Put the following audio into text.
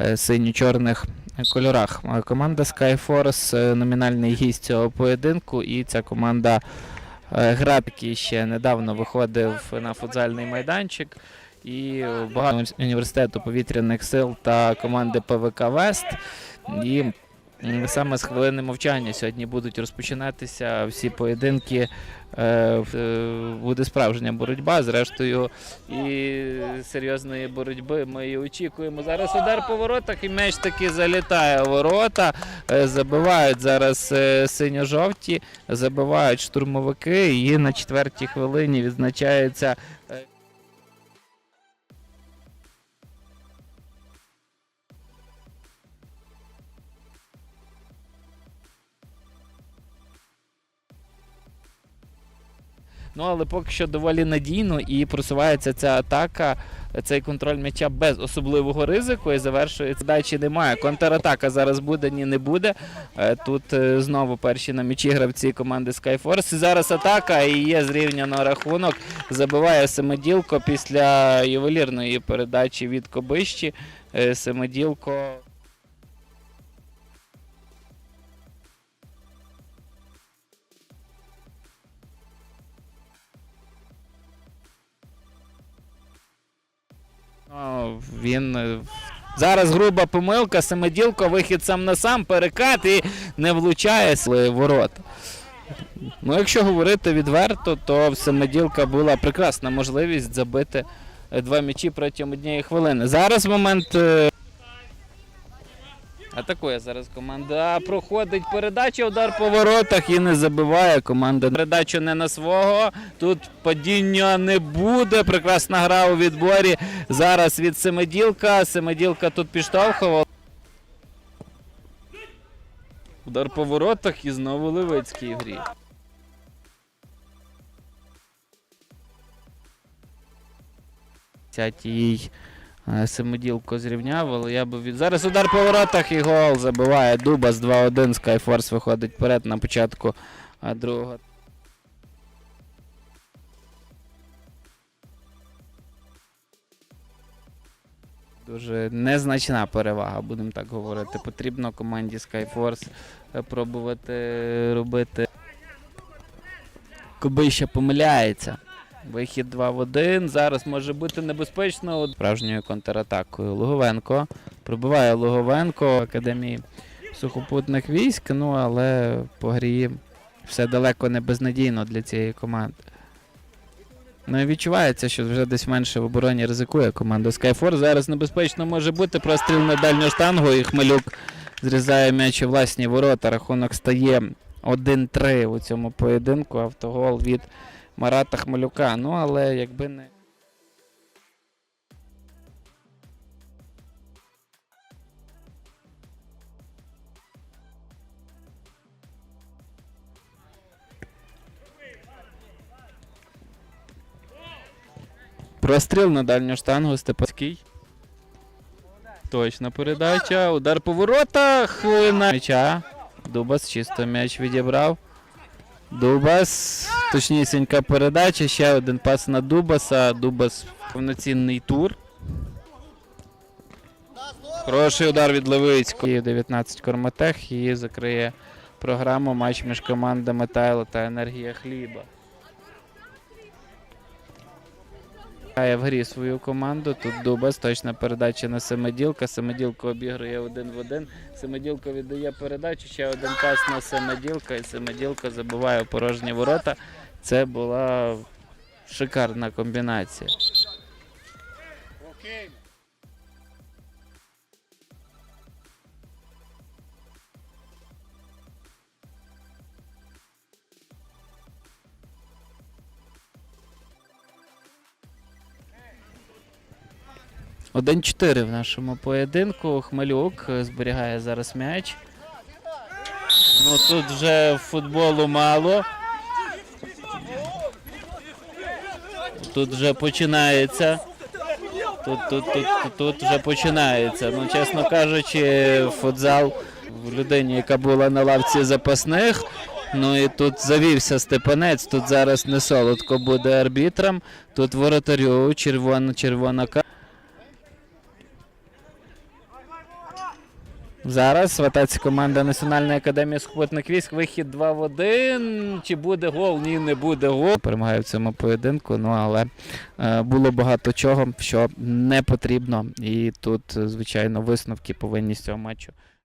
е, синьо-чорних кольорах. Е, Команда Skyforce е, номінальний гість цього поєдинку, і ця команда який ще недавно виходив на футзальний майданчик. І багато університету повітряних сил та команди ПВК Вест. І саме з хвилини мовчання сьогодні будуть розпочинатися всі поєдинки. Е, е, Буде справжня боротьба. Зрештою, і серйозної боротьби ми і очікуємо. Зараз удар по воротах, і м'яч таки залітає у ворота. Е, Забивають зараз синьо-жовті, забивають штурмовики. І на четвертій хвилині відзначається. Ну, але поки що доволі надійно і просувається ця атака, цей контроль м'яча без особливого ризику і завершується. Дачі немає. Контратака зараз буде, ні не буде. Е, Тут е, знову перші на м'ячі гравці команди Skyforce. Зараз атака і є зрівняно рахунок. Забиває Семиділко після ювелірної передачі від Кобищі. Е, Семиділко. Він е, зараз груба помилка, Семиділко, вихід сам на сам, перекат і не влучає ворота. Ну, якщо говорити відверто, то в Семеділка була прекрасна можливість забити е, два м'ячі протягом однієї хвилини. Зараз момент. Атакує зараз команда. Проходить передача, удар по воротах і не забиває команда. Передачу не на свого. Тут падіння не буде. Прекрасна гра у відборі. Зараз від Семиділка. Семиділка тут підштовхував. Удар по воротах і знову Левицький в грі. Е, Семиділко зрівняв, але я би від... Зараз удар по воротах і гол забиває Дубас 2-1. Скайфорс виходить вперед на початку е, другого. Дуже незначна перевага, будемо так говорити. Потрібно команді Skyforce е, пробувати робити. Кобища помиляється. Вихід 2 в 1. Зараз може бути небезпечно справжньою контратакою. Луговенко. Пробиває Луговенко в Академії сухопутних військ. Ну але по грі все далеко не безнадійно для цієї команди. Ну і відчувається, що вже десь менше в обороні ризикує команда Skyforce. Зараз небезпечно може бути простріл на дальню штангу, і Хмелюк зрізає м'яч у власні ворота. Рахунок стає 1-3 у цьому поєдинку. Автогол від Марата Хмелюка. Ну, але якби не. Простріл на дальню штангу Степанський. Точна передача. Удар по воротах. На м'яча. Дубас чисто м'яч відібрав. Дубас. Точнісінька передача. Ще один пас на Дубаса. Дубас повноцінний тур. Хороший удар від Левицького. І 19 Корматех і закриє програму матч між командами Тайло та Енергія Хліба. В грі свою команду. Тут Дубас, точна передача на Семиділка. Семиділка обігрує один в один. Семиділка віддає передачу, ще один пас на Семиділка, і Семиділка забиває порожні ворота. Це була шикарна комбінація. Один-чотири в нашому поєдинку. Хмелюк зберігає зараз м'яч. Ну тут вже футболу мало. Тут вже починається. Тут, тут, тут, тут, тут вже починається. Ну, чесно кажучи, футзал в людині, яка була на лавці запасних. Ну і тут завівся Степанець. Тут зараз не солодко буде арбітром. Тут воротарю червона червона карта. Зараз в команда Національної академії сухопутних військ. Вихід 2 в 1. Чи буде гол? Ні, не буде гол. Перемагає в цьому поєдинку. Ну але е, було багато чого, що не потрібно. І тут, е, звичайно, висновки повинні з цього матчу